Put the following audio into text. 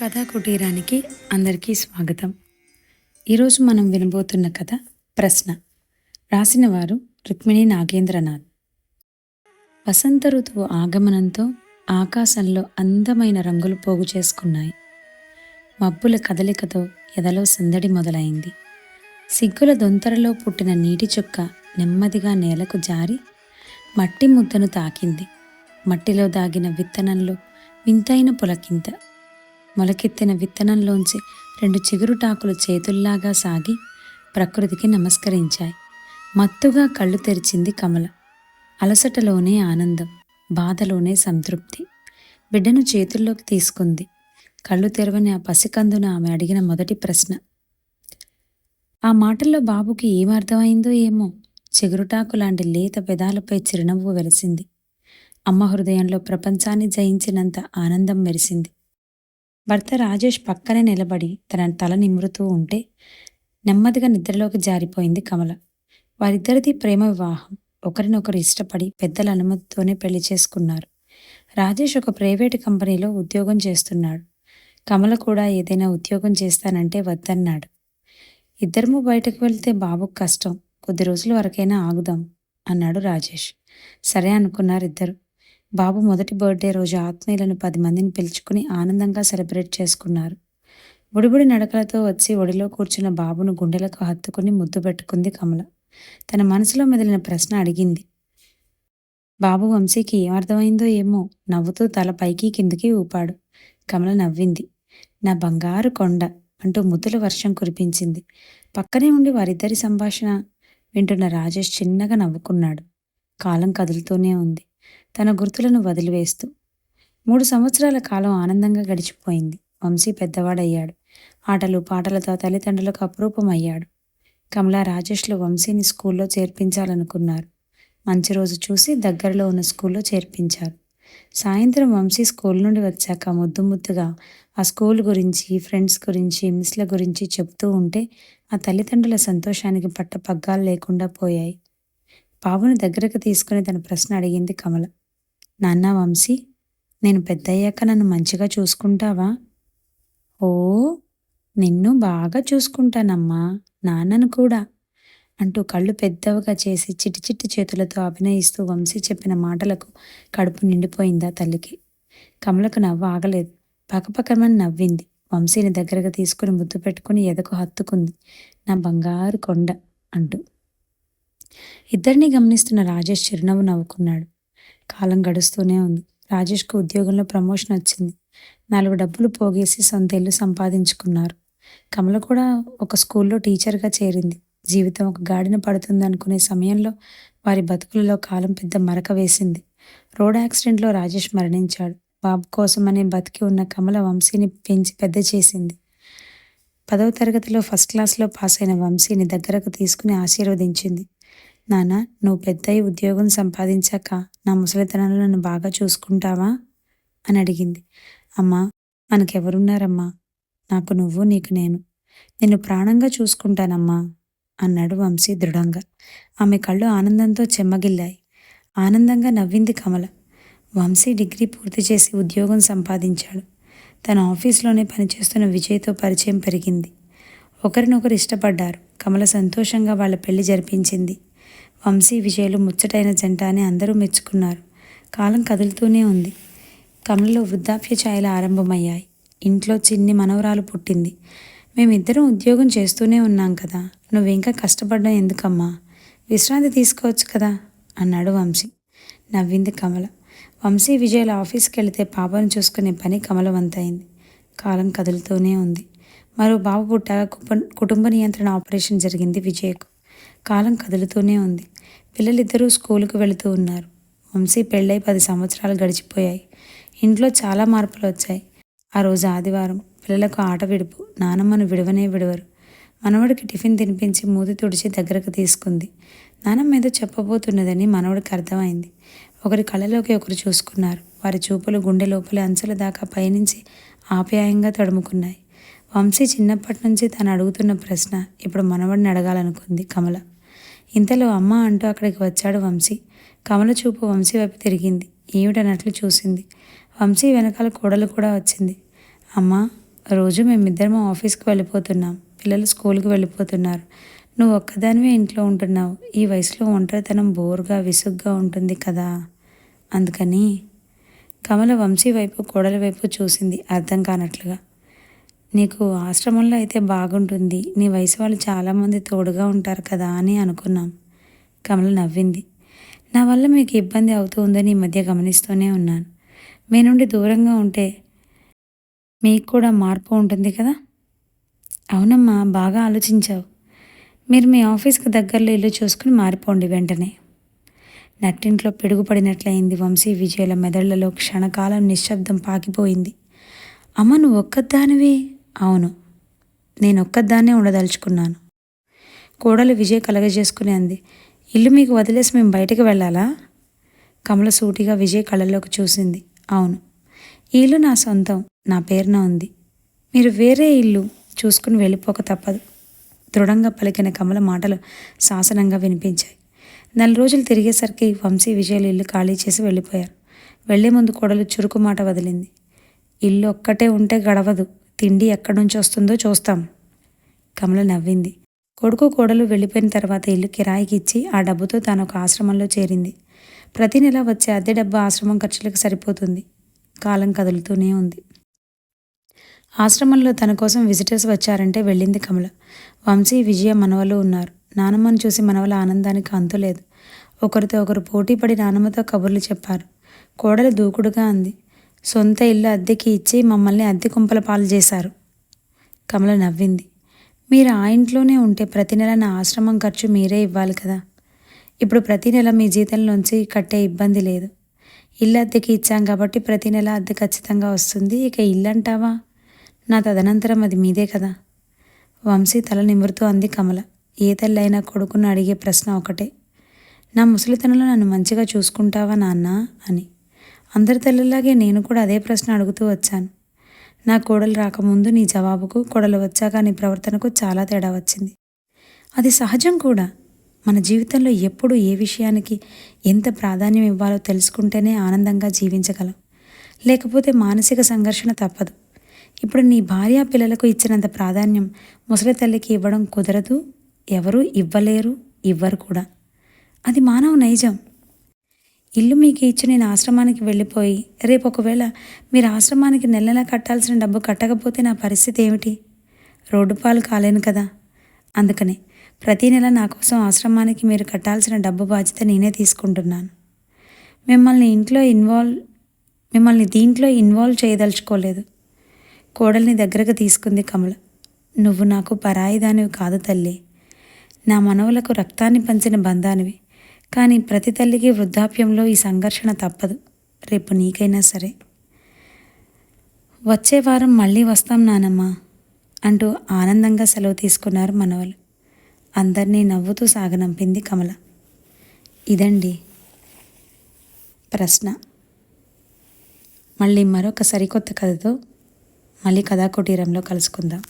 కథా కుటీరానికి అందరికీ స్వాగతం. ఈరోజు మనం వినబోతున్న కథ ప్రశ్న. రాసిన వారు రుక్మిణి నాగేంద్రనాథ్. వసంత ఋతువు ఆగమనంతో ఆకాశంలో అందమైన రంగులు పోగు చేసుకున్నాయి. మబ్బుల కదలికతో ఎదలో సందడి మొదలైంది. సిగ్గుల దొంతరలో పుట్టిన నీటి చుక్క నెమ్మదిగా నేలకు జారి మట్టి ముద్దను తాకింది. మట్టిలో దాగిన విత్తనంలో వింతైన పులకింత మొలకెత్తిన విత్తనంలోంచి రెండు చిగురుటాకులు చేతుల్లాగా సాగి ప్రకృతికి నమస్కరించాయి. మత్తుగా కళ్ళు తెరిచింది కమల. అలసటలోనే ఆనందం బాధలోనే సంతృప్తి. బిడ్డను చేతుల్లోకి తీసుకుంది. కళ్ళు తెరవని ఆ పసికందున ఆమె అడిగిన మొదటి ప్రశ్న. ఆ మాటల్లో బాబుకి ఏమర్థమైందో ఏమో? చిగురుటాకు లాంటి లేత పెదాలపై చిరునవ్వు వెలిసింది. అమ్మ హృదయంలో ప్రపంచాన్ని జయించినంత ఆనందం మెరిసింది. భర్త రాజేష్ పక్కనే నిలబడి తన తల నిమురుతూ ఉంటే నెమ్మదిగా నిద్రలోకి జారిపోయింది కమల. వారిద్దరిది ప్రేమ వివాహం. ఒకరినొకరు ఇష్టపడి పెద్దల అనుమతితోనే పెళ్ళి చేసుకున్నారు. రాజేష్ ఒక ప్రైవేటు కంపెనీలో ఉద్యోగం చేస్తున్నాడు. కమల కూడా ఏదైనా ఉద్యోగం చేస్తానంటే వద్దన్నాడు. ఇద్దరము బయటకు వెళ్తే బాబుకు కష్టం. కొద్ది రోజుల వరకైనా ఆగుదాం అన్నాడు రాజేష్. సరే అనుకున్నారు ఇద్దరు బాబు మొదటి బర్త్డే రోజు ఆత్మీయులను పది మందిని పిలుచుకుని ఆనందంగా సెలబ్రేట్ చేసుకున్నారు. బుడిబుడి నడకలతో వచ్చి ఒడిలో కూర్చున్న బాబును గుండెలకు హత్తుకుని ముద్దు పెట్టుకుంది కమల. తన మనసులో మెదిలిన ప్రశ్న అడిగింది. బాబు వంశీకి ఏమర్థమైందో ఏమో నవ్వుతూ తల పైకి కిందికి ఊపాడు. కమల నవ్వింది. నా బంగారు కొండ అంటూ ముద్దుల వర్షం కురిపించింది. పక్కనే ఉండి వారిద్దరి సంభాషణ వింటున్న రాజేష్ చిన్నగా నవ్వుకున్నాడు. కాలం కదులుతూనే ఉంది. తన గుర్తులను వదిలివేస్తూ. మూడు సంవత్సరాల కాలం ఆనందంగా గడిచిపోయింది. వంశీ పెద్దవాడయ్యాడు. ఆటలు పాటలతో తల్లిదండ్రులకు అప్రూపమయ్యాడు. కమలా రాజేష్లు వంశీని స్కూల్లో చేర్పించాలనుకున్నారు. మంచి రోజు చూసి దగ్గరలో ఉన్న స్కూల్లో చేర్పించారు. సాయంత్రం వంశీ స్కూల్ నుండి వచ్చాక ముద్దు ముద్దుగా ఆ స్కూల్ గురించి ఫ్రెండ్స్ గురించి మిస్ల గురించి చెప్తూ ఉంటే ఆ తల్లిదండ్రుల సంతోషానికి పట్ట పగ్గాలు లేకుండా పోయాయి. బాబుని దగ్గరకు తీసుకుని తన ప్రశ్న అడిగింది కమల. నాన్న వంశీ నేను పెద్దయ్యాక నన్ను మంచిగా చూసుకుంటావా? ఓ నిన్ను బాగా చూసుకుంటానమ్మా నాన్నను కూడా అంటూ కళ్ళు పెద్దవిగా చేసి చిట్టి చిట్టి చేతులతో అభినయిస్తూ వంశీ చెప్పిన మాటలకు కడుపు నిండిపోయిందా తల్లికి. కమలకు నవ్వు ఆగలేదు. పకపకమని నవ్వింది. వంశీని దగ్గరగా తీసుకుని ముద్దు పెట్టుకుని ఎదకు హత్తుకుంది. నా బంగారు కొండ అంటూ. ఇద్దరిని గమనిస్తున్న రాజేష్ చిరునవ్వు నవ్వుకున్నాడు. కాలం గడుస్తూనే ఉంది. రాజేష్కు ఉద్యోగంలో ప్రమోషన్ వచ్చింది. నాలుగు డబ్బులు పోగేసి సొంత ఇల్లు సంపాదించుకున్నారు. కమల కూడా ఒక స్కూల్లో టీచర్గా చేరింది. జీవితం ఒక గాడిన పడుతుంది అనుకునే సమయంలో వారి బతుకులలో కాలం పెద్ద మరక వేసింది. రోడ్ యాక్సిడెంట్లో రాజేష్ మరణించాడు. బాబు కోసమనే బతికి ఉన్న కమల వంశీని పెంచి పెద్ద చేసింది. పదవ తరగతిలో ఫస్ట్ క్లాస్లో పాస్ అయిన వంశీని దగ్గరకు తీసుకుని ఆశీర్వదించింది. నాన్న నువ్వు పెద్దయి ఉద్యోగం సంపాదించాక నా ముసలితనంలో నన్ను బాగా చూసుకుంటావా? అని అడిగింది. అమ్మా మనకెవరున్నారమ్మా? నాకు నువ్వు నీకు నేను. నిన్ను ప్రాణంగా చూసుకుంటానమ్మా అన్నాడు వంశీ దృఢంగా. ఆమె కళ్ళు ఆనందంతో చెమ్మగిల్లాయి. ఆనందంగా నవ్వింది కమల. వంశీ డిగ్రీ పూర్తి చేసి ఉద్యోగం సంపాదించాడు. తన ఆఫీస్లోనే పనిచేస్తున్న విజయ్తో పరిచయం పెరిగింది. ఒకరినొకరు ఇష్టపడ్డారు. కమల సంతోషంగా వాళ్ళ పెళ్ళి జరిపించింది. వంశీ విజయలు ముచ్చటైన జంట అని అందరూ మెచ్చుకున్నారు. కాలం కదులుతూనే ఉంది. కమలలో వృద్ధాప్య ఛాయలు ఆరంభమయ్యాయి. ఇంట్లో చిన్ని మనవరాలు పుట్టింది. మేమిద్దరం ఉద్యోగం చేస్తూనే ఉన్నాం కదా. నువ్వింకా కష్టపడ్డం ఎందుకమ్మా? విశ్రాంతి తీసుకోవచ్చు కదా? అన్నాడు వంశీ. నవ్వింది కమల. వంశీ విజయల ఆఫీస్కి వెళితే పాపను చూసుకునే పని కమలవంతైంది. కాలం కదులుతూనే ఉంది. మరో బాబు పుట్టాక కుటుంబ నియంత్రణ ఆపరేషన్ జరిగింది విజయ్కు. కాలం కదులుతూనే ఉంది. పిల్లలిద్దరూ స్కూలుకు వెళుతూ ఉన్నారు. వంశీ పెళ్ళై పది సంవత్సరాలు గడిచిపోయాయి. ఇంట్లో చాలా మార్పులు వచ్చాయి. ఆ రోజు ఆదివారం పిల్లలకు ఆట విడుపు నానమ్మను విడవనే విడవరు. మనవడికి టిఫిన్ తినిపించి మూతి తుడిచి దగ్గరకు తీసుకుంది. నానమ్మ ఏదో చెప్పబోతున్నదని మనవడికి అర్థమైంది. ఒకరి కళ్ళలోకి ఒకరు చూసుకున్నారు. వారి చూపులు గుండె లోపలి అంచుల దాకా పయనించి ఆప్యాయంగా తడుముకున్నాయి. వంశీ చిన్నప్పటి నుంచి తను అడుగుతున్న ప్రశ్న ఇప్పుడు మనవడిని అడగాలనుకుంది కమల. ఇంతలో అమ్మ అంటూ అక్కడికి వచ్చాడు వంశీ. కమల చూపు వంశీ వైపు తిరిగింది. ఏమిటన్నట్లు చూసింది. వంశీ వెనకాల కోడలు కూడా వచ్చింది. అమ్మా రోజు మేమిద్దరం ఆఫీస్కి వెళ్ళిపోతున్నాం. పిల్లలు స్కూల్కి వెళ్ళిపోతున్నారు. నువ్వు ఒక్కదానివే ఇంట్లో ఉంటున్నావు. ఈ వయసులో ఒంటరితనం బోర్గా విసుగ్గా ఉంటుంది కదా? అందుకని కమల వంశీ వైపు కోడలి వైపు చూసింది అర్థం కానట్లుగా. నీకు ఆశ్రమంలో అయితే బాగుంటుంది. నీ వయసు వాళ్ళు చాలామంది తోడుగా ఉంటారు కదా అని అనుకున్నాం. కమల నవ్వింది. నా వల్ల మీకు ఇబ్బంది అవుతుందని ఈ మధ్య గమనిస్తూనే ఉన్నాను. మీ నుండి దూరంగా ఉంటే మీకు కూడా మార్పు ఉంటుంది కదా? అవునమ్మా బాగా ఆలోచించావు. మీరు మీ ఆఫీస్కి దగ్గరలో ఇల్లు చూసుకుని మారిపోండి వెంటనే. నట్టింట్లో పిడుగుపడినట్లయింది వంశీ విజయుల మెదళ్ళలో క్షణకాలం నిశ్శబ్దం పాకిపోయింది. అమ్మ నువ్వు ఒక్కదానివి? అవును నేను ఒక్కదాన్నే ఉండదలుచుకున్నాను. కోడలు విజయ్ కలగజేసుకుని అంది ఇల్లు మీకు వదిలేసి మేము బయటకు వెళ్ళాలా? కమల సూటిగా విజయ్ కళ్ళలోకి చూసింది అవును ఈ ఇల్లు నా సొంతం నా పేరున ఉంది. మీరు వేరే ఇల్లు చూసుకుని వెళ్ళిపోక తప్పదు. దృఢంగా పలికిన కమల మాటలు శాసనంగా వినిపించాయి. నెల రోజులు తిరిగేసరికి వంశీ విజయలు ఇల్లు ఖాళీ చేసి వెళ్ళిపోయారు. వెళ్ళే ముందు కోడలు చురుకు మాట వదిలింది ఇల్లు ఒక్కటే ఉంటే గడవదు తిండి ఎక్కడి నుంచి వస్తుందో చూస్తాం. కమల నవ్వింది. కొడుకు కోడలు వెళ్ళిపోయిన తర్వాత ఇల్లు కిరాయికి ఇచ్చి ఆ డబ్బుతో తాను ఒక ఆశ్రమంలో చేరింది. ప్రతి నెల వచ్చే అద్దె డబ్బు ఆశ్రమం ఖర్చులకు సరిపోతుంది. కాలం కదులుతూనే ఉంది. ఆశ్రమంలో తన కోసం విజిటర్స్ వచ్చారంటే వెళ్ళింది కమల. వంశీ విజయ మనవలు ఉన్నారు. నానమ్మను చూసి మనవల ఆనందానికి అంతులేదు ఒకరితో ఒకరు పోటీపడి నానమ్మతో కబుర్లు చెప్పారు. కోడలు దూకుడుగా అంది. సొంత ఇల్లు అద్దెకి ఇచ్చి మమ్మల్ని అద్దె కుంపల పాలు చేశారు. కమల నవ్వింది. మీరు ఆ ఇంట్లోనే ఉంటే ప్రతి నెల నా ఆశ్రమం ఖర్చు మీరే ఇవ్వాలి కదా. ఇప్పుడు ప్రతి నెల మీ జీతంలోంచి కట్టే ఇబ్బంది లేదు. ఇల్లు అద్దెకి ఇచ్చాం కాబట్టి ప్రతి నెల అద్దె ఖచ్చితంగా వస్తుంది. ఇక ఇల్లు అంటావా నా తదనంతరం అది మీదే కదా. వంశీ తల నిమురుతూ అంది కమల. ఏ తల్లైనా కొడుకును అడిగే ప్రశ్న ఒకటే. నా ముసలితనంలో నన్ను మంచిగా చూసుకుంటావా నాన్న? అని. అందరి తల్లిలాగే నేను కూడా అదే ప్రశ్న అడుగుతూ వచ్చాను. నా కోడలు రాకముందు నీ జవాబుకు కోడలు వచ్చాక నీ ప్రవర్తనకు చాలా తేడా వచ్చింది. అది సహజం కూడా. మన జీవితంలో ఎప్పుడు ఏ విషయానికి ఎంత ప్రాధాన్యం ఇవ్వాలో తెలుసుకుంటేనే ఆనందంగా జీవించగలం. లేకపోతే మానసిక సంఘర్షణ తప్పదు. ఇప్పుడు నీ భార్య పిల్లలకు ఇచ్చినంత ప్రాధాన్యం ముసలి తల్లికి ఇవ్వడం కుదరదు. ఎవరూ ఇవ్వలేరు. ఇవ్వరు కూడా. అది మానవ నైజం. ఇల్లు మీకు ఇచ్చి నేను ఆశ్రమానికి వెళ్ళిపోయి రేపు ఒకవేళ మీరు ఆశ్రమానికి నెల నెల కట్టాల్సిన డబ్బు కట్టకపోతే నా పరిస్థితి ఏమిటి? రోడ్డు పాలు కాలేను కదా. అందుకనే ప్రతీ నెల నా కోసం ఆశ్రమానికి మీరు కట్టాల్సిన డబ్బు బాధ్యత నేనే తీసుకుంటున్నాను. మిమ్మల్ని ఇంట్లో ఇన్వాల్వ్ మిమ్మల్ని దీంట్లో ఇన్వాల్వ్ చేయదలుచుకోలేదు. కోడల్ని దగ్గరకు తీసుకుంది కమల. నువ్వు నాకు పరాయిదానివి కాదు తల్లి. నా మనవులకు రక్తాన్ని పంచిన బంధానివి. కానీ ప్రతి తల్లికి వృద్ధాప్యంలో ఈ సంఘర్షణ తప్పదు. రేపు నీకైనా సరే. వచ్చే వారం మళ్ళీ వస్తాం నానమ్మ అంటూ ఆనందంగా సెలవు తీసుకున్నారు మనవలు. అందరినీ నవ్వుతూ సాగనంపింది కమల. ఇదండి ప్రశ్న. మళ్ళీ మరొక సరికొత్త కథతో మళ్ళీ కథా కుటీరంలో కలుసుకుందాం.